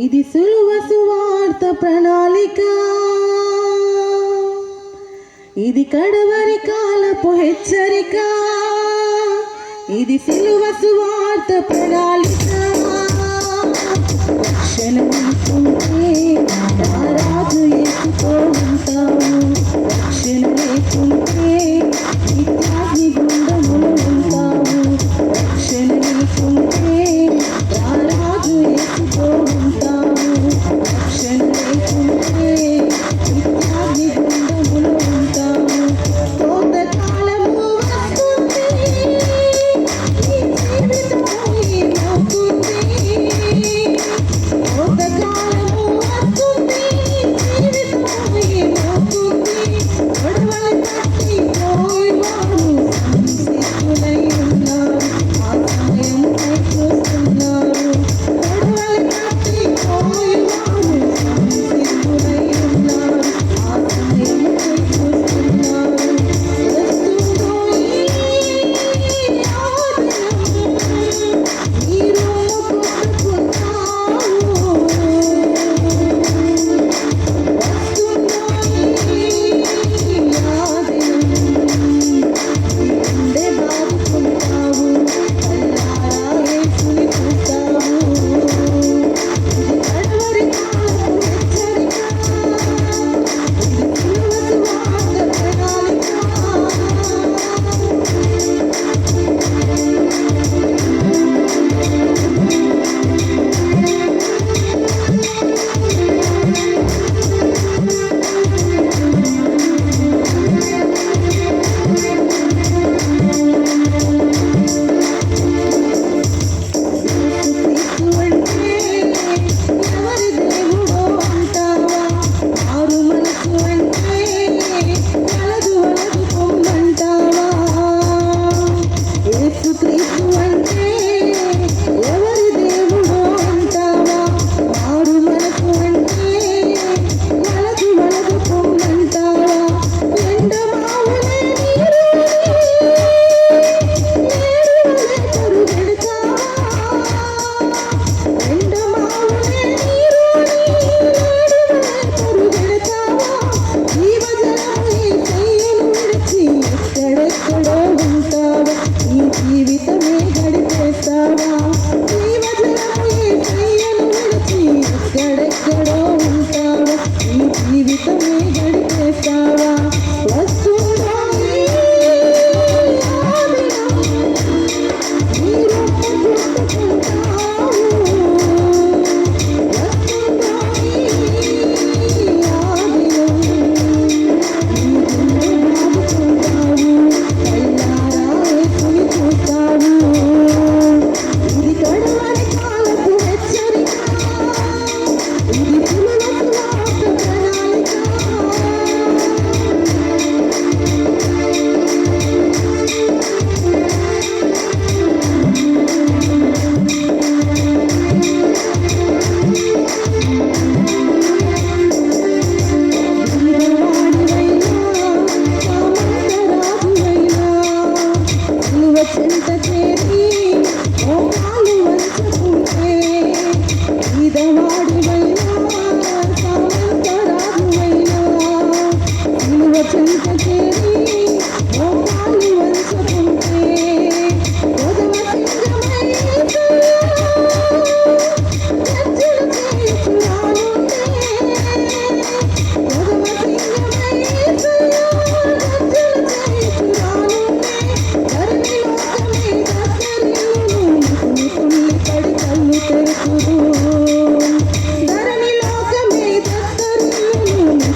ఇది సులువ సువార్త ప్రణాళిక. ఇది కడవరి కాలపు హెచ్చరిక. ఇది సిలువ సువార్త ప్రణాళిక. రక్షణ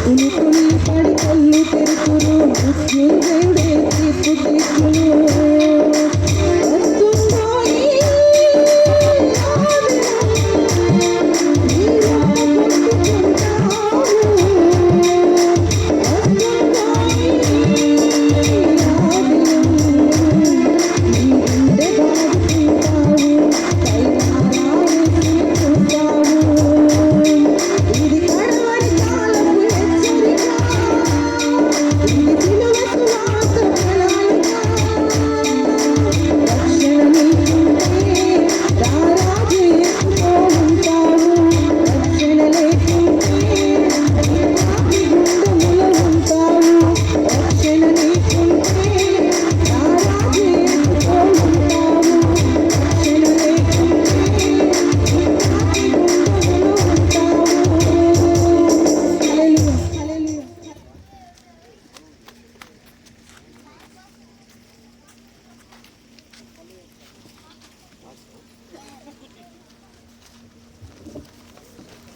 তুমি তুমি পাড়ি কল্লুতের পুরো মুসলিম রে রে ত্রিপুতি পুরো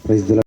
ప్రైజ్